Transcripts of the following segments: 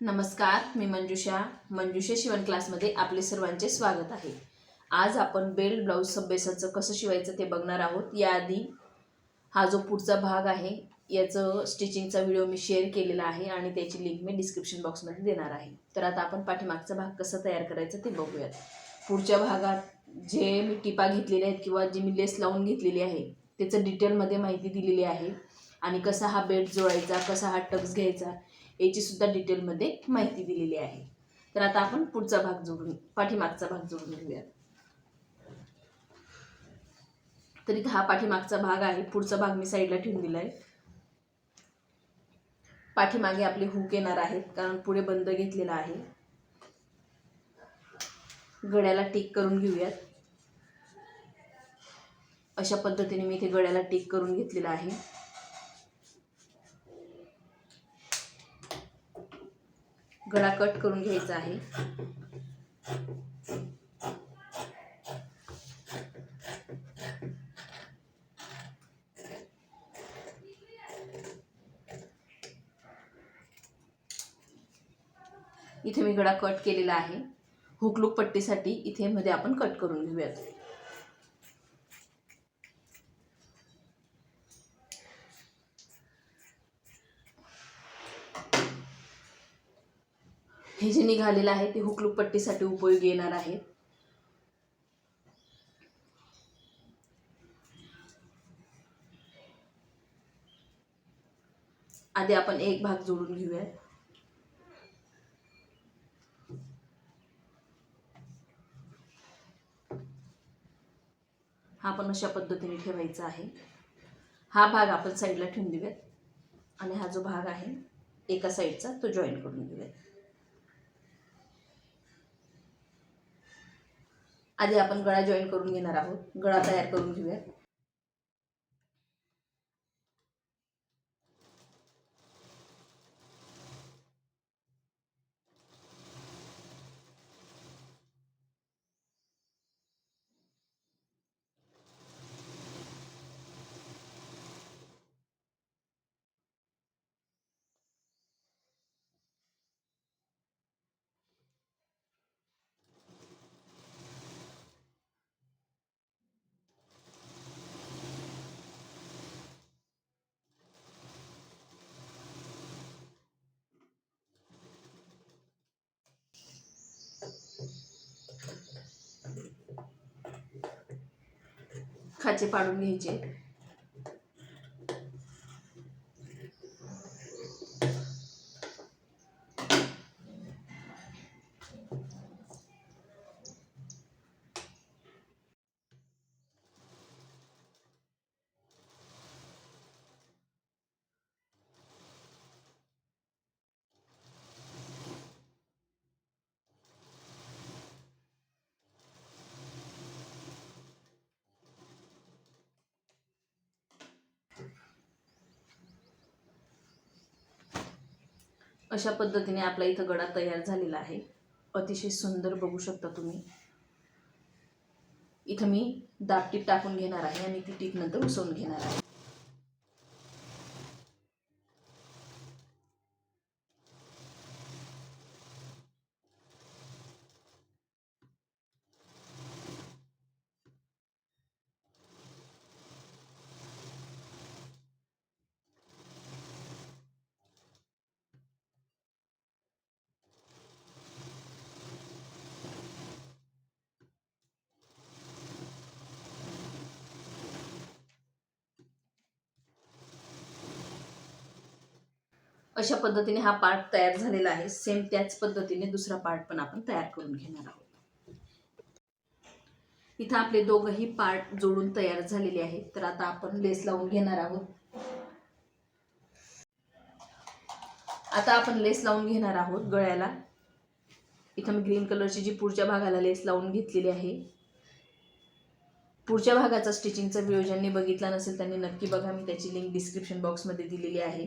नमस्कार मी मंजुषा. मंजुषा शिवण क्लासमध्ये आपले सर्वांचे स्वागत आहे. आज आपण बेल्ट ब्लाऊज सब्बेसाचं कसं शिवायचं ते बघणार आहोत. याआधी हा जो पुढचा भाग आहे याचं स्टिचिंगचा व्हिडिओ मी शेअर केलेला आहे आणि त्याची लिंक मी डिस्क्रिप्शन बॉक्समध्ये देणार आहे. तर आता आपण पाठीमागचा भाग कसा तयार करायचा ते बघूयात. पुढच्या भागात जे मी टिपा घेतलेल्या आहेत किंवा जी मी लेस लावून घेतलेली आहे त्याचं डिटेलमध्ये माहिती दिलेली आहे. आणि कसा हा बेल्ट जोडायचा कसा हा टक्स घ्यायचा याची सुद्धा डिटेलमध्ये माहिती दिलेली आहे. तर आता आपण पुढचा भाग जोडून पाठीमागचा भाग जोडून घेऊयात. तर इथं हा पाठीमागचा भाग आहे. पुढचा भाग मी साईडला ठेवून दिला आहे पाठीमागे आपले हुक येणार आहेत कारण पुढे बंद घेतलेला आहे. गड्याला टिक करून घेऊयात. अशा पद्धतीने मी इथे गड्याला टिक करून घेतलेला आहे. गळा कट करून घ्यायचा आहे. इथे मी गळा कट केलेला आहे. हुकलूक पट्टीसाठी इथे मध्ये आपण कट करून घेऊयात. निघालेलं आहे ते हुकलूक पट्टीसाठी उपयोगी येणार आहे. आधी आपण एक भाग जोडून घेऊयात हा पण अशा पद्धतीने ठेवायचा आहे. हा भाग आपण साईडला ठेवून देऊयात. आणि हा जो भाग आहे एका साईडचा तो जॉईन करून घेऊयात. आधी आपण गळा जॉईन करून घेणार आहोत. गळा तयार करून घेऊयात. खाचे पाडून घ्यायचे. अशा पद्धतीने आपला इथं गडा तयार झालेला आहे. अतिशय सुंदर बघू शकता तुम्ही. इथं मी दाबटीप टाकून घेणार आहे आणि ती टीप नंतर उसवून घेणार आहे. अशा पद्धतीने हा पार्ट तयार झालेला आहे. सेम त्याच पद्धतीने दुसरा पार्ट पण आपण तयार करून घेणार आहोत. इथं आपले दोघंही पार्ट जोडून तयार झालेले आहेत. तर आता आपण लेस लावून घेणार आहोत. आता आपण लेस लावून घेणार आहोत गळ्याला. इथं मी ग्रीन कलरची जी पुढच्या भागाला लेस लावून घेतलेली आहे. पुढच्या भागाचा स्टिचिंगचा व्हिडिओ ज्यांनी बघितला नसेल त्यांनी नक्की बघा. मी त्याची लिंक डिस्क्रिप्शन बॉक्समध्ये दिलेली आहे.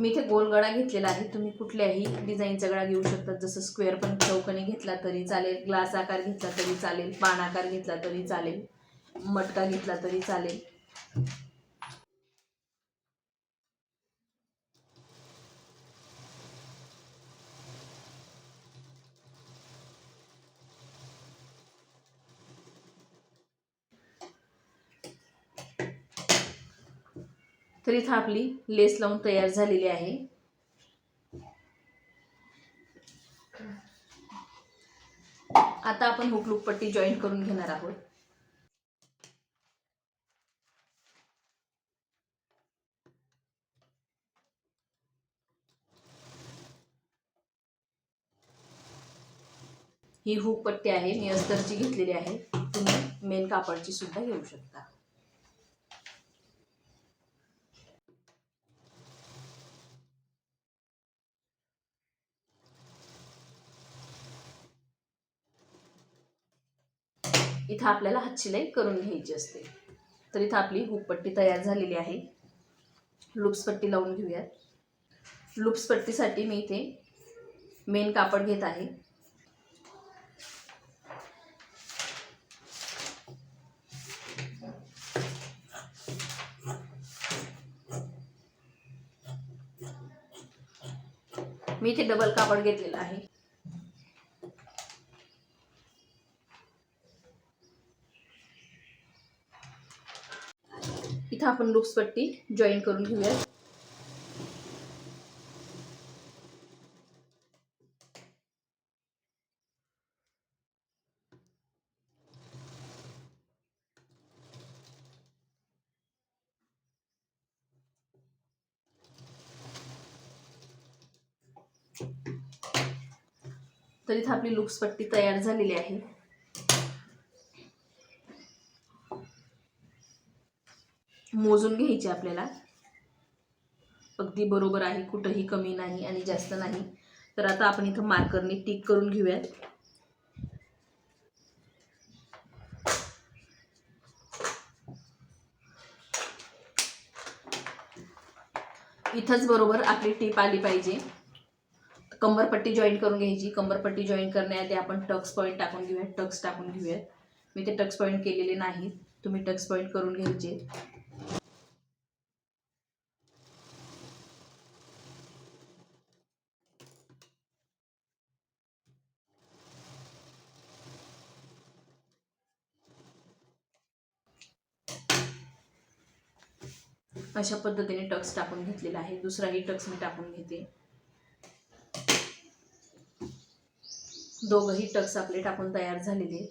मी इथे गोल गळा घेतलेला आहे. तुम्ही कुठल्याही डिझाईनचा गळा घेऊ शकता. जसं स्क्वेअर पण चौकने घेतला तरी चालेल. ग्लास आकार घेतला तरी चालेल. पान आकार घेतला तरी चालेल. मटका घेतला तरी चालेल. तर इथं आपली लेस लावून तयार झालेली आहे. आता आपण हुकलूक पट्टी जॉईन करून घेणार आहोत. ही हुक पट्टी आहे मी अस्तरची घेतलेली आहे. तुम्ही मेन कापडची सुद्धा घेऊ शकता. इथं आपल्याला हातशिलाई करून घ्यायची असते. तर इथं आपली हुकपट्टी तयार झालेली आहे. लुप्सपट्टी लावून घेऊयात. लुप्सपट्टीसाठी मी इथे मेन कापड घेत आहे. मी इथे डबल कापड घेतलेलं आहे. इथं आपण लुक्स पट्टी जॉईन करून घेऊया तर इथं आपली लुक्सपट्टी तयार झालेली आहे. मोजून घ्यायची आपल्याला. अगदी बरोबर आहे कुठंही कमी नाही आणि जास्त नाही. तर आता आपण इथं मार्करने टिक करून घेऊयात. इथंच बरोबर आपली टीप आली पाहिजे. कंबरपट्टी जॉईन करून घ्यायची. कंबरपट्टी जॉईन करण्याआधी आपण टक्स पॉईंट टाकून घेऊयात टक्स टाकून घेऊयात. मी ते टक्स पॉईंट केलेले नाहीत. तुम्ही टक्स पॉईंट करून घ्यायचे. अशा पद्धतीने टक्स टाकून घेतलेला आहे? दुसराही टक्स मी टाकून घेते. दोघंही टक्स आपले टाकून तयार झालेले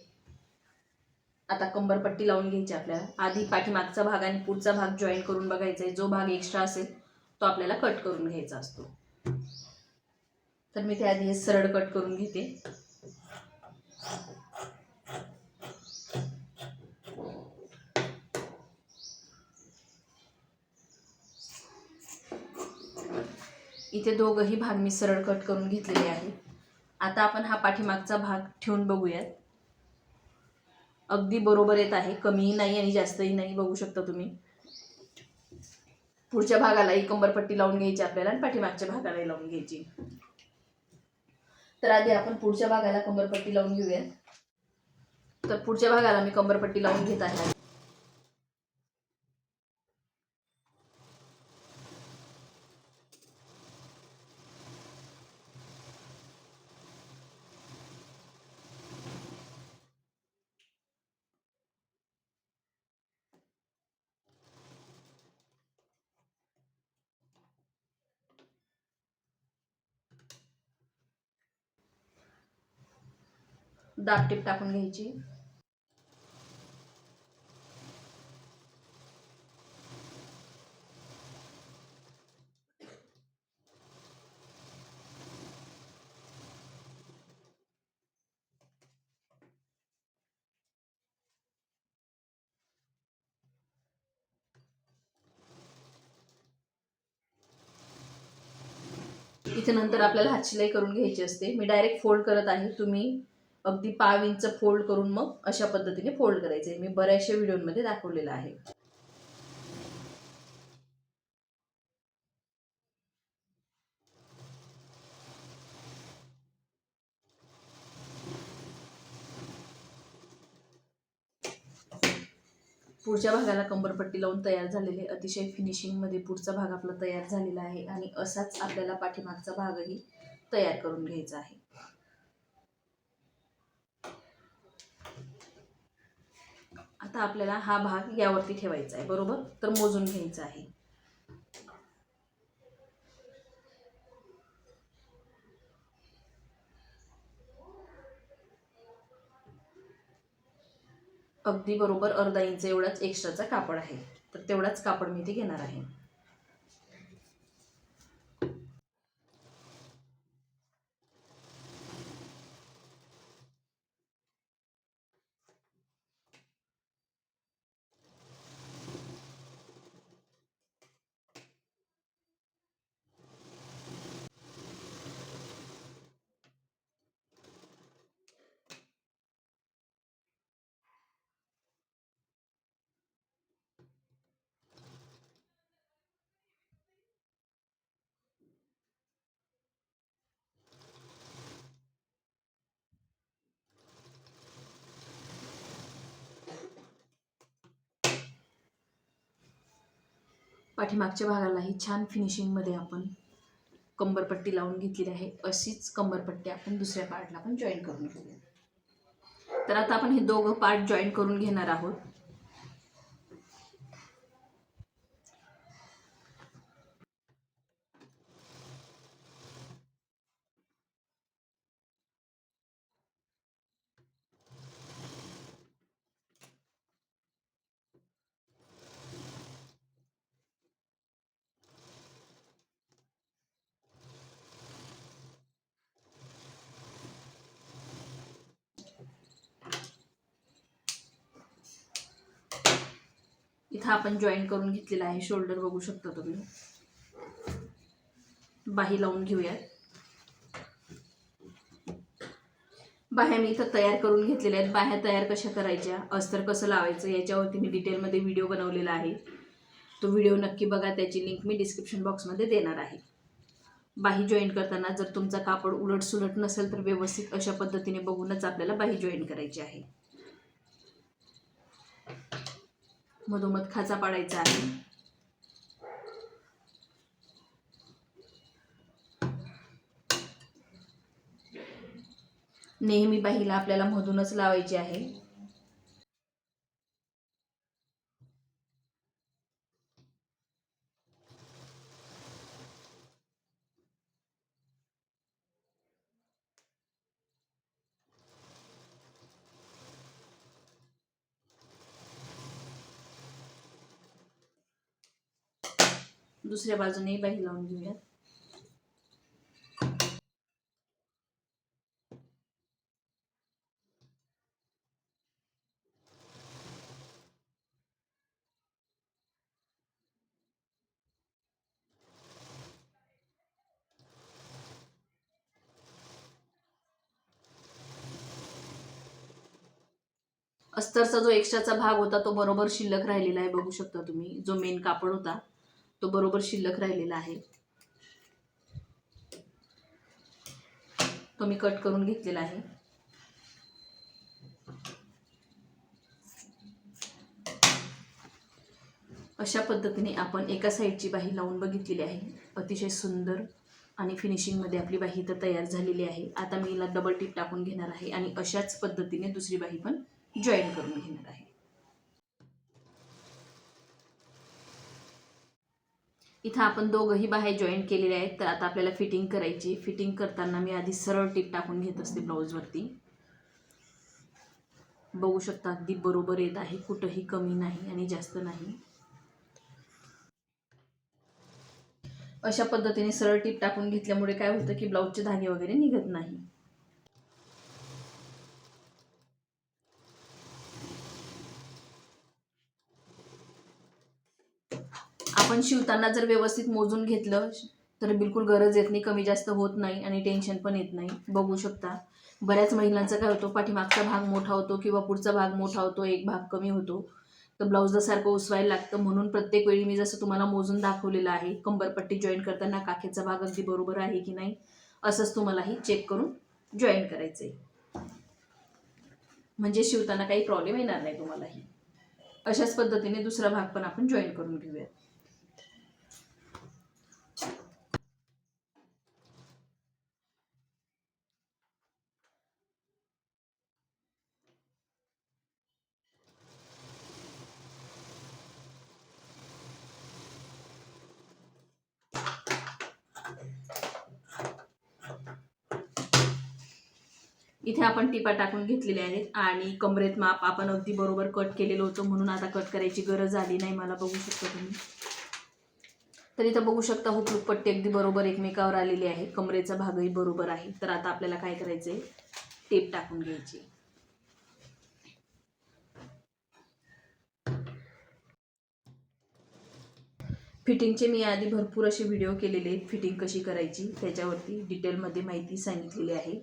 आता कंबरपट्टी लावून घ्यायची आपल्याला. आधी पाठीमागचा भाग आणि पुढचा भाग जॉईन करून बघायचा आहे. जो भाग एक्स्ट्रा असेल तो आपल्याला कट करून घ्यायचा असतो. तर मी त्याआधी हे सरळ कट करून घेते. इथे दोघंही भाग मी सरळ कट करून घेतलेले आहे आता आपण हा पाठीमागचा भाग ठेवून बघूयात. अगदी बरोबर येत आहे. कमीही नाही आणि जास्तही नाही बघू शकता तुम्ही. पुढच्या भागालाही कंबरपट्टी लावून घ्यायची आपल्याला आणि पाठीमागच्या भागालाही लावून घ्यायची. तर आधी आपण पुढच्या भागाला कंबरपट्टी लावून घेऊया तर पुढच्या भागाला मी कंबरपट्टी लावून घेत आहे. दाब टीप टाकून घ्यायची. इथे नंतर आपल्याला हात शिलाई करून घ्यायची असते. मी डायरेक्ट फोल्ड करत आहे. तुम्ही अगदी पाव इंच फोल्ड करून मग अशा पद्धतीने फोल्ड करायचे. मी बऱ्याचशा व्हिडिओमध्ये दाखवलेलं आहे. पुढच्या भागाला कंबरपट्टी लावून तयार झालेले अतिशय फिनिशिंगमध्ये पुढचा भाग आपला तयार झालेला आहे आणि असाच आपल्याला पाठीमागचा भागही तयार करून घ्यायचा आहे. आता आपल्याला हा भाग यावरती ठेवायचा आहे बरोबर? तर मोजून घ्यायचा आहे. अगदी बरोबर अर्धा इंच एवढाच एक्स्ट्राचा कापड आहे. तर तेवढाच कापड मी इथे घेणार आहे. पाठीमागच्या भागालाही छान फिनिशिंगमध्ये आपण कंबरपट्टी लावून घेतलेली आहे. अशीच कंबरपट्टी आपण दुसऱ्या पार्टला पण जॉईन करून घेऊया. तर आता आपण हे दोघं पार्ट जॉईन करून घेणार आहोत. इथं आपण जॉईन करून घेतलेला आहे. शोल्डर बघू शकता तुम्ही. बाही लावून घेऊयात. बाह्या मी इथं तयार करून घेतलेल्या आहेत. बाह्या तयार कशा करायच्या? अस्तर कसं लावायचं? याच्यावरती मी डिटेलमध्ये व्हिडिओ बनवलेला आहे. तो व्हिडिओ नक्की बघा. त्याची लिंक मी डिस्क्रिप्शन बॉक्समध्ये देणार आहे. बाही जॉईन करताना जर तुमचा कापड उलट सुलट नसेल तर व्यवस्थित अशा पद्धतीने बघूनच आपल्याला बाही जॉईन करायची आहे. मधोमध खाचा पाडायचा आहे. नेहमी बाहीला आपल्याला मधूनच लावायची आहे. दुसऱ्या बाजूने बाही लावून घेऊयात अस्तरचा जो एक्स्ट्राचा भाग होता तो बरोबर शिल्लक राहिलेला आहे बघू शकता तुम्ही. जो मेन कापड होता. तो बरोबर शिल्लक राहिलेला आहे. तो मी कट करून घेतलेला आहे. अशा पद्धतीने आपण एका साईडची बाही लावून बघितलेली आहे. अतिशय सुंदर आणि फिनिशिंगमध्ये आपली बाही तर तयार झालेली आहे. आता मी हिला डबल टिप टाकून घेणार आहे आणि अशाच पद्धतीने दुसरी बाही पण जॉईन करून घेणार आहे. इथं आपण दोघंही बाहेर जॉईन केलेले आहेत. तर आता आपल्याला फिटिंग करायची फिटिंग करताना मी आधी सरळ टीप टाकून घेत असते ब्लाऊजवरती बघू शकता अगदी बरोबर येत आहे. कुठंही कमी नाही आणि जास्त नाही. अशा पद्धतीने सरळ टीप टाकून घेतल्यामुळे काय होतं की ब्लाऊजचे धागे वगैरे निघत नाही. आपण शिवताना जर व्यवस्थित मोजून घेतलं तर बिलकुल गरज येत नाही कमी जास्त होत नाही आणि टेन्शन पण येत नाही. बघू शकता. बऱ्याच महिलांचा काय होतो पाठीमागचा भाग मोठा होतो किंवा पुढचा भाग मोठा होतो एक भाग कमी होतो. तर ब्लाऊजला सारखं उसवायला लागतं म्हणून प्रत्येक वेळी मी जसं तुम्हाला मोजून दाखवलेलं आहे कंबरपट्टी जॉईन करताना काखेचा भाग अगदी बरोबर आहे की नाही असंच तुम्हालाही चेक करून जॉईन करायचं आहे म्हणजे शिवताना काही प्रॉब्लेम येणार नाही तुम्हालाही. अशाच पद्धतीने दुसरा भाग पण आपण जॉईन करून घेऊया इथे आपण टिपा टाकून घेतलेल्या आहेत आणि कमरेत माप आपण अगदी बरोबर कट केलेलं होतं म्हणून आता कट करायची गरज आली नाही मला बघू शकता तुम्ही. तर इथं बघू शकता हो, हुकलूक पट्टी अगदी बरोबर एकमेकावर आलेली आहे कमरेचा भागही बरोबर आहे. तर आता आपल्याला काय करायचं आहे टेप टाकून घ्यायची. फिटिंगचे मी आधी भरपूर असे व्हिडिओ केलेले आहेत. फिटिंग कशी करायची? त्याच्यावरती डिटेलमध्ये माहिती सांगितलेली आहे.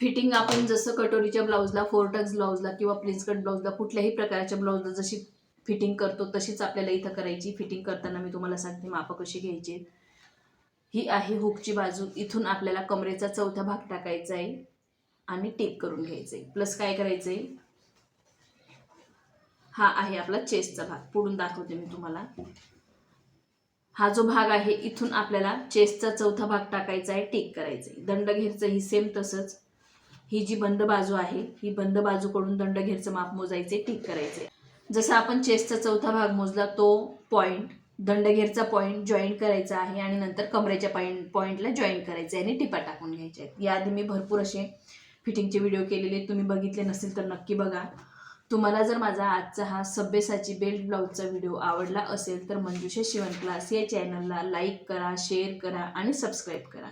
फिटिंग आपण जसं कटोरीच्या ब्लाऊजला फोर टक्स ब्लाऊजला किंवा प्लीज कट ब्लाऊजला कुठल्याही प्रकारच्या ब्लाऊजला जशी फिटिंग करतो तशीच आपल्याला इथं करायची. फिटिंग करताना मी तुम्हाला सांगते मापं कशी घ्यायची. ही आहे हुकची बाजू. इथून आपल्याला कमरेचा चौथा भाग टाकायचा आहे आणि टेप करून घ्यायचं आहे. प्लस काय करायचं आहे? हा आहे आपला चेस्टचा भाग. पुढून दाखवते मी तुम्हाला. हा जो भाग आहे इथून आपल्याला चेस्टचा चौथा भाग टाकायचा आहे टेक करायचा आहे. दंडघेरचं ही सेम तसंच. ही जी बंद बाजू आहे ही बंद बाजूकडून दंडघेरचं माप मोजायचे टिक करायचे. जसं आपण चेस्टचा चौथा भाग मोजला तो पॉईंट दंडघेरचा पॉईंट जॉईन करायचा आहे आणि नंतर कमरेच्या पॉईंट पॉईंटला जॉईन करायचं आहे आणि टिपा टाकून घ्यायचे आहेत. याआधी मी भरपूर असे फिटिंगचे व्हिडिओ केलेले तुम्ही बघितले नसेल तर नक्की बघा. तुम्हाला जर माझा आजचा हा सभ्यसाची बेल्ट ब्लाऊजचा व्हिडिओ आवडला असेल तर मंजुषा शिवण क्लास या चॅनलला लाईक करा शेअर करा आणि सबस्क्राईब करा.